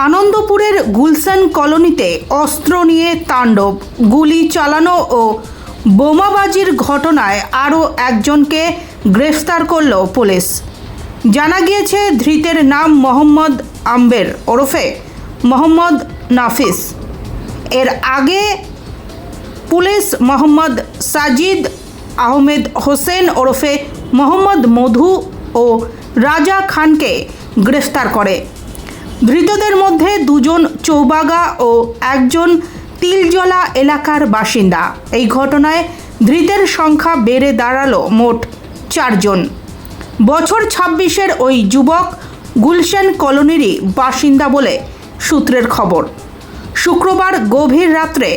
আনন্দপুরের গুলশান কলোনিতে অস্ত্র নিয়ে তাণ্ডব, গুলি চালানো ও বোমাবাজির ঘটনায় আরও একজনকে গ্রেফতার করল পুলিশ। জানা গিয়েছে, ধৃতের নাম মোহাম্মদ আম্বের ওরফে মোহাম্মদ নাফিস। এর আগে পুলিশ মোহাম্মদ সাজিদ আহমেদ হোসেন ওরফে মোহাম্মদ মধু ও রাজা খানকে গ্রেফতার করে। ধৃতদের মধ্যে দুজন চৌবাগা ও একজন তিলজলা এলাকার বাসিন্দা। এই ঘটনায় ধৃতের সংখ্যা বেড়ে দাঁড়াল মোট চারজন। বছর ছাব্বিশের ওই যুবক গুলশান কলোনিরই বাসিন্দা বলে সূত্রের খবর। শুক্রবার গভীর রাত্রে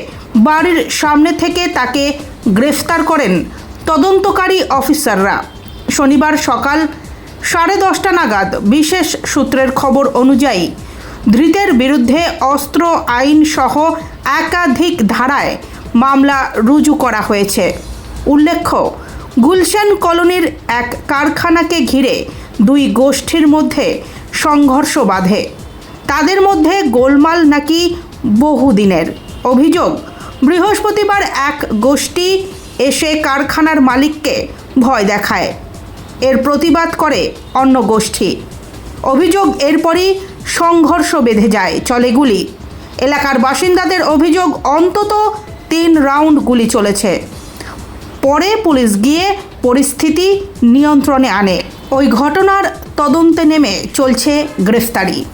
বাড়ির সামনে থেকে তাকে গ্রেফতার করেন তদন্তকারী অফিসাররা। শনিবার সকাল সাড়ে দশটা নাগাদ বিশেষ সূত্রের খবর অনুযায়ী ধৃতের বিরুদ্ধে অস্ত্র, আইন সহ একাধিক ধারায় মামলা রুজু করা হয়েছে। উল্লেখ্য, গুলশান কলোনির এক কারখানাকে ঘিরে দুই গোষ্ঠীর মধ্যে সংঘর্ষ বাধে। তাদের মধ্যে গোলমাল নাকি বহুদিনের। অভিযোগ, বৃহস্পতিবার এক গোষ্ঠী এসে কারখানার মালিককে ভয় দেখায়। এর প্রতিবাদ করে অন্য গোষ্ঠী। অভিযোগ এরপরই সংঘর্ষ বেঁধে যায়, চলে গুলি। এলাকার বাসিন্দাদের অভিযোগ, অন্তত তিন রাউন্ড গুলি চলেছে। পরে পুলিশ গিয়ে পরিস্থিতি নিয়ন্ত্রণে আনে। ওই ঘটনার তদন্তে নেমে চলছে গ্রেফতারি।